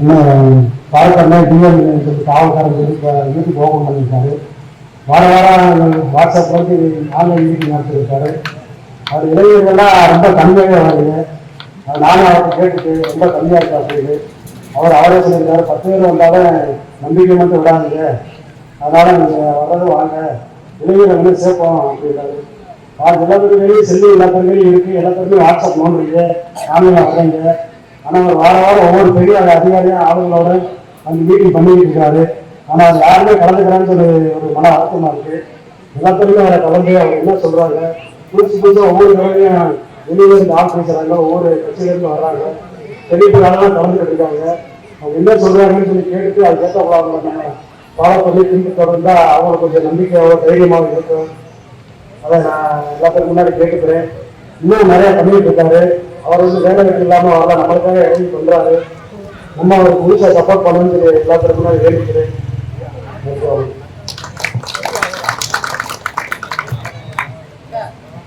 இன்னும் பாலக்காடுனா டிஎம் காவல்காரங்க வீட்டுக்கு வீட்டுக்கு ஓப்பன் பண்ணியிருக்காரு. வார வாரம் வாட்ஸ்அப் வந்து ஆன்லைன் மீட்டிங் நடத்திருக்காரு அவர் இளைஞர்கள்லாம் ரொம்ப கம்மியாகவே வருது நானும் அவரை கேட்டுட்டு ரொம்ப கம்மியாக இருக்கா அப்படின்னு அவர் அவரே சொல்லியிருக்காரு பத்து பேர் வந்தாலும் நம்பிக்கை மட்டும் விடாதீங்க. அதனால நீங்கள் வர்றது வாங்க. இளைஞர்கள் வந்து சேர்ப்போம் அப்படின்றாரு. அது எல்லாத்துக்குமே செல்லு எல்லாத்துக்குமே இருக்குது எல்லாத்துக்குமே வாட்ஸ்அப் நோண்டுறீங்க. ஆன்லைன் வர்றீங்க ஆனால் வார வாரம் ஒவ்வொரு பெரிய அதிகாரியும் ஆளுங்களோட அந்த மீட்டிங் பண்ணிட்டு இருக்காரு. ஆனால் அது யாருமே கலந்துக்கிறான்னு ஒரு ஒரு மன வருத்தமாக இருக்கு. எல்லாத்துக்குமே அவரை கலந்து அவங்க என்ன சொல்றாங்க? புதுசு புதுசாக ஒவ்வொரு வேலையும் வெளியிலேருந்து ஆள் பேசுறாங்க ஒவ்வொரு கட்சியிலேருந்து வர்றாங்க. பெரிய பெரிய ஆளுலாம் கலந்துக்கிட்டு இருக்காங்க. அவங்க என்ன சொல்றாங்கன்னு சொல்லி கேட்டு அதுக்கேற்ற அவங்க நம்ம ஃபாலோ பண்ணி பின்பு தொடர்ந்தா அவங்களுக்கு கொஞ்சம் நம்பிக்கையாவோ தைரியமாக இருக்கும். அதை நான் எல்லாத்துக்கும் முன்னாடி கேட்டுக்கிறேன். இன்னும் நிறைய பண்ணிட்டு இருக்காரு. அவர் வந்து வேலை வெட்டி இல்லாம நம்மளுக்காக இறங்கி பண்றாரு நம்ம அவருக்கு முழுசா சப்போர்ட் பண்ணணும்னு சொல்லி எல்லாத்துக்கும் முன்னாடி வேண்டிக்கிறேன்.